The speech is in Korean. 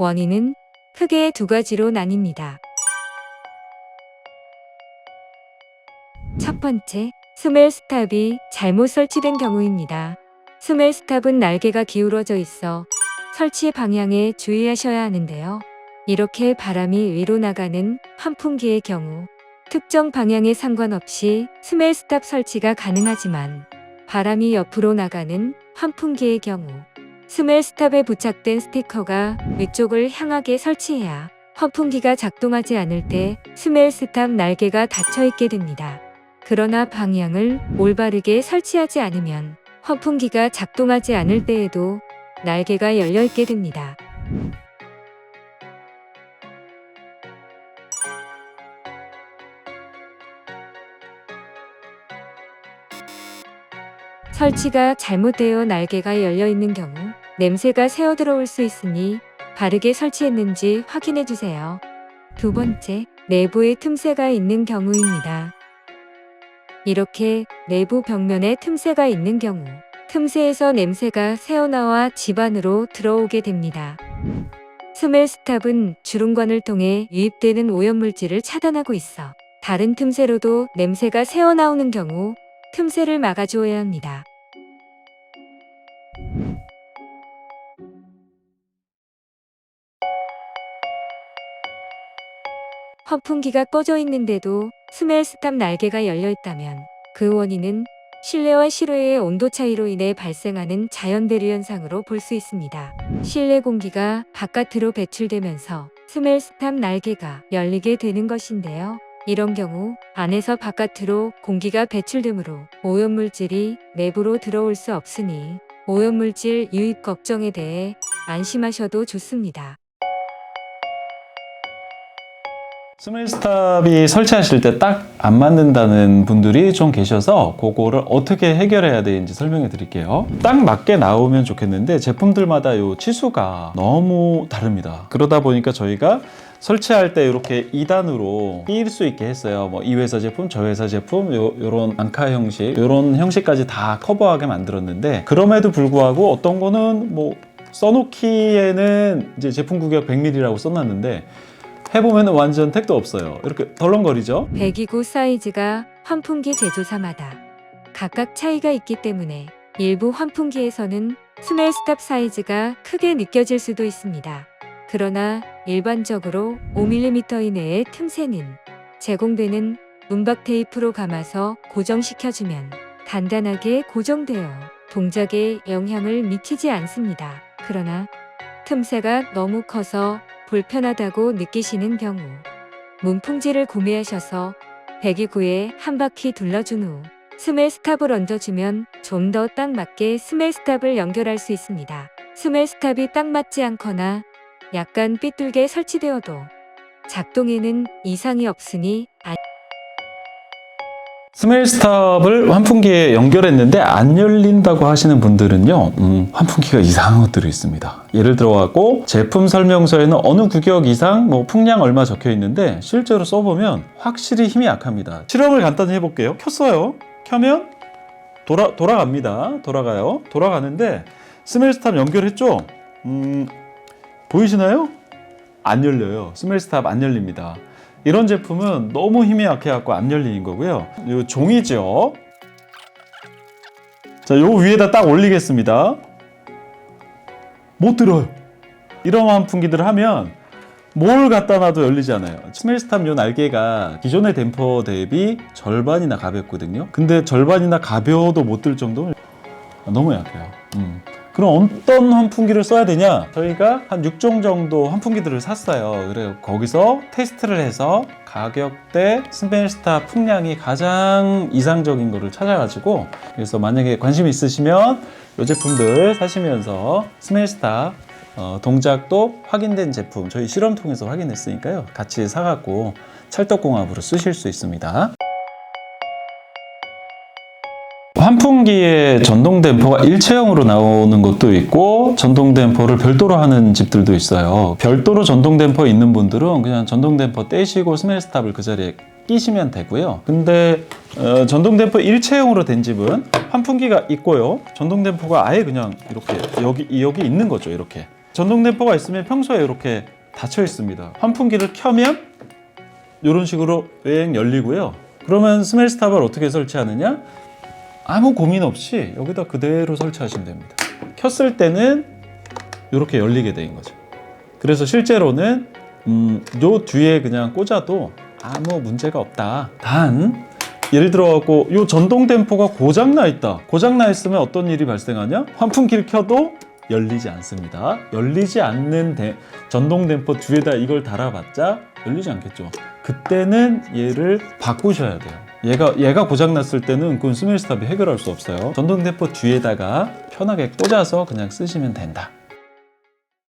원인은 크게 두 가지로 나뉩니다. 첫 번째, 스멜 스탑이 잘못 설치된 경우입니다. 스멜 스탑은 날개가 기울어져 있어 설치 방향에 주의하셔야 하는데요. 이렇게 바람이 위로 나가는 환풍기의 경우 특정 방향에 상관없이 스멜 스탑 설치가 가능하지만 바람이 옆으로 나가는 환풍기의 경우 스멜 스탑에 부착된 스티커가 위쪽을 향하게 설치해야 환풍기가 작동하지 않을 때 스멜 스탑 날개가 닫혀 있게 됩니다. 그러나 방향을 올바르게 설치하지 않으면 환풍기가 작동하지 않을 때에도 날개가 열려 있게 됩니다. 설치가 잘못되어 날개가 열려 있는 경우 냄새가 새어 들어올 수 있으니 바르게 설치했는지 확인해 주세요. 두 번째, 내부에 틈새가 있는 경우입니다. 이렇게 내부 벽면에 틈새가 있는 경우 틈새에서 냄새가 새어나와 집 안으로 들어오게 됩니다. 스멜 스탑은 주름관을 통해 유입되는 오염물질을 차단하고 있어 다른 틈새로도 냄새가 새어나오는 경우 틈새를 막아주어야 합니다. 환풍기가 꺼져 있는데도 스멜 스탑 날개가 열려 있다면 그 원인은 실내와 실외의 온도 차이로 인해 발생하는 자연 대류 현상으로 볼 수 있습니다. 실내 공기가 바깥으로 배출되면서 스멜 스탑 날개가 열리게 되는 것인데요. 이런 경우 안에서 바깥으로 공기가 배출되므로 오염물질이 내부로 들어올 수 없으니 오염물질 유입 걱정에 대해 안심하셔도 좋습니다. 스멜스탑이 설치하실 때 딱 안 맞는다는 분들이 좀 계셔서 그거를 어떻게 해결해야 되는지 설명해 드릴게요. 딱 맞게 나오면 좋겠는데 제품들마다 요 치수가 너무 다릅니다. 그러다 보니까 저희가 설치할 때 이렇게 2단으로 끼일 수 있게 했어요. 뭐 이 회사 제품, 저 회사 제품, 요, 요런 앙카 형식, 요런 형식까지 다 커버하게 만들었는데 그럼에도 불구하고 어떤 거는 뭐 써놓기에는 이제 제품 구격 100ml라고 써놨는데 해보면 완전 택도 없어요. 이렇게 덜렁거리죠? 배기구 사이즈가 환풍기 제조사마다 각각 차이가 있기 때문에 일부 환풍기에서는 스멜 스탑 사이즈가 크게 느껴질 수도 있습니다. 그러나 일반적으로 5mm 이내의 틈새는 제공되는 문박 테이프로 감아서 고정시켜주면 단단하게 고정되어 동작에 영향을 미치지 않습니다. 그러나 틈새가 너무 커서 불편하다고 느끼시는 경우 문풍지를 구매하셔서 배기구에 한 바퀴 둘러준 후 스멜 스탑을 얹어주면 좀 더 딱 맞게 스멜 스탑을 연결할 수 있습니다. 스멜 스탑이 딱 맞지 않거나 약간 삐뚤게 설치되어도 작동에는 이상이 없으니 안 스멜스탑을 환풍기에 연결했는데 안 열린다고 하시는 분들은요, 음, 환풍기가 이상한 것들이 있습니다. 예를 들어갖고 제품 설명서에는 어느 구격 이상 뭐 풍량 얼마 적혀 있는데 실제로 써보면 확실히 힘이 약합니다. 실험을 간단히 해볼게요. 켰어요. 켜면 돌아 돌아갑니다. 돌아가요. 돌아가는데 스멜스탑 연결했죠. 음, 보이시나요? 안 열려요. 스멜스탑 안 열립니다. 이런 제품은 너무 힘이 약해갖고 안 열리는 거고요. 요 종이죠. 자, 요 위에다 딱 올리겠습니다. 못 들어요. 이런 환풍기들을 하면 뭘 갖다 놔도 열리지 않아요. 스멜스탑 요 날개가 기존의 댐퍼 대비 절반이나 가볍거든요. 근데 절반이나 가벼워도 못 들 정도면 너무 약해요. 음. 그럼 어떤 환풍기를 써야 되냐? 저희가 한 6종 정도 환풍기들을 샀어요. 그래서 거기서 테스트를 해서 가격대 스멜스탑 풍량이 가장 이상적인 거를 찾아가지고 그래서 만약에 관심 있으시면 이 제품들 사시면서 스멜스탑 어, 동작도 확인된 제품 저희 실험 통해서 확인했으니까요. 같이 사갖고 찰떡궁합으로 쓰실 수 있습니다. 환풍기에 전동 댐퍼가 일체형으로 나오는 것도 있고 전동 댐퍼를 별도로 하는 집들도 있어요. 별도로 전동 댐퍼 있는 분들은 그냥 전동 댐퍼 떼시고 스멜스탑을 그 자리에 끼시면 되고요. 근데 어, 전동 댐퍼 일체형으로 된 집은 환풍기가 있고요. 전동 댐퍼가 아예 그냥 이렇게 여기 여기 있는 거죠. 이렇게 전동 댐퍼가 있으면 평소에 이렇게 닫혀 있습니다. 환풍기를 켜면 이런 식으로 웽 열리고요. 그러면 스멜 스탑을 어떻게 설치하느냐? 아무 고민 없이 여기다 그대로 설치하시면 됩니다. 켰을 때는 이렇게 열리게 되는 거죠. 그래서 실제로는 음, 요 뒤에 그냥 꽂아도 아무 문제가 없다. 단 예를 들어 갖고 요 전동 댐퍼가 고장 나 있다. 고장 나 있으면 어떤 일이 발생하냐? 환풍기를 켜도 열리지 않습니다. 열리지 않는 데- 전동 댐퍼 뒤에다 이걸 달아봤자 열리지 않겠죠. 그때는 얘를 바꾸셔야 돼요. 얘가 얘가 고장 났을 때는 그건 스멜스탑이 해결할 수 없어요. 전동 댐퍼 뒤에다가 편하게 꽂아서 그냥 쓰시면 된다.